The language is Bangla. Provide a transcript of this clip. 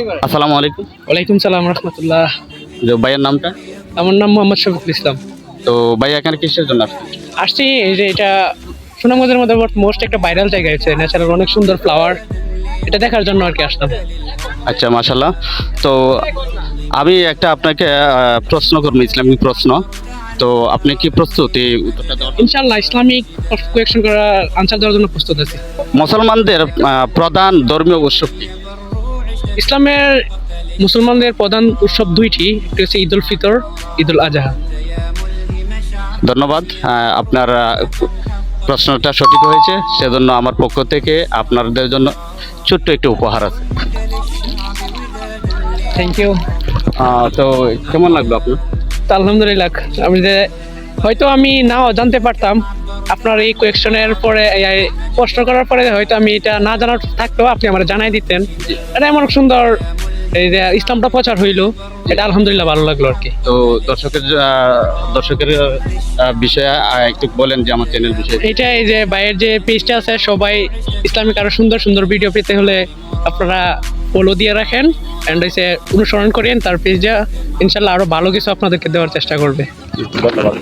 আসসালামু আলাইকুম। ওয়ালাইকুম সালাম রহমতুল্লাহ। ভাইয়ের নামটা? আমার নাম মোহাম্মদ শফিকুল ইসলাম। তো ভাই এখানে কিসের জন্য আসছেন? আসছি এই যে এটা সুনামগঞ্জের মধ্যে মোস্ট একটা ভাইরাল জায়গা হচ্ছে ন্যাচারাল অনেক সুন্দর ফ্লাওয়ার এটা দেখার জন্য আর কি আসলাম। আচ্ছা মাশাল্লাহ তো আমি একটা আপনাকে প্রশ্ন করব ইসলামিক প্রশ্ন। তো আপনি কি প্রস্তুত এই উত্তরটা দেওয়ার? ইনশাল্লাহ ইসলামিক কোয়েকশন করার আনসার দেওয়ার জন্য প্রস্তুত আছি। মুসলমানদের প্রধান ধর্মীয় উৎসব কি? ইসলামের মুসলমানদের প্রধান উৎসব দুইটি একটি হচ্ছে ঈদ উল ফিতর ঈদ উল আজহা। ধন্যবাদ। আপনার প্রশ্নটা সঠিক হয়েছে সেজন্য আমার পক্ষ থেকে আপনাদের জন্য ছোট্ট একটু উপহার আছে। থ্যাংক ইউ তো কেমন লাগল আপনার? তো আলহামদুলিল্লাহ আমি যে হয়তো আমি নাও জানতে পারতাম আপনার এই কোয়েকশনের পরে প্রশ্ন করার পরে হয়তো আমি এটা না জানার থাকতেও আপনি আমার জানাই দিতেন। এটা এমন সুন্দর এই যে ইসলামটা প্রচার হইল এটা আলহামদুলিল্লাহ ভালো লাগল আর কি। তো দর্শকের দর্শকের বিষয়ে একটু বলেন যে আমার চ্যানেল বিষয়ে। এটা এই যে বাইরের যে পেজটা আছে সবাই ইসলামিক আরও সুন্দর সুন্দর ভিডিও পেতে হলে আপনারা ফলো দিয়ে রাখেন অ্যান্ড হচ্ছে অনুসরণ করেন তার পেজটা ইনশাল্লাহ আরও ভালো কিছু আপনাদেরকে দেওয়ার চেষ্টা করবে। ধন্যবাদ।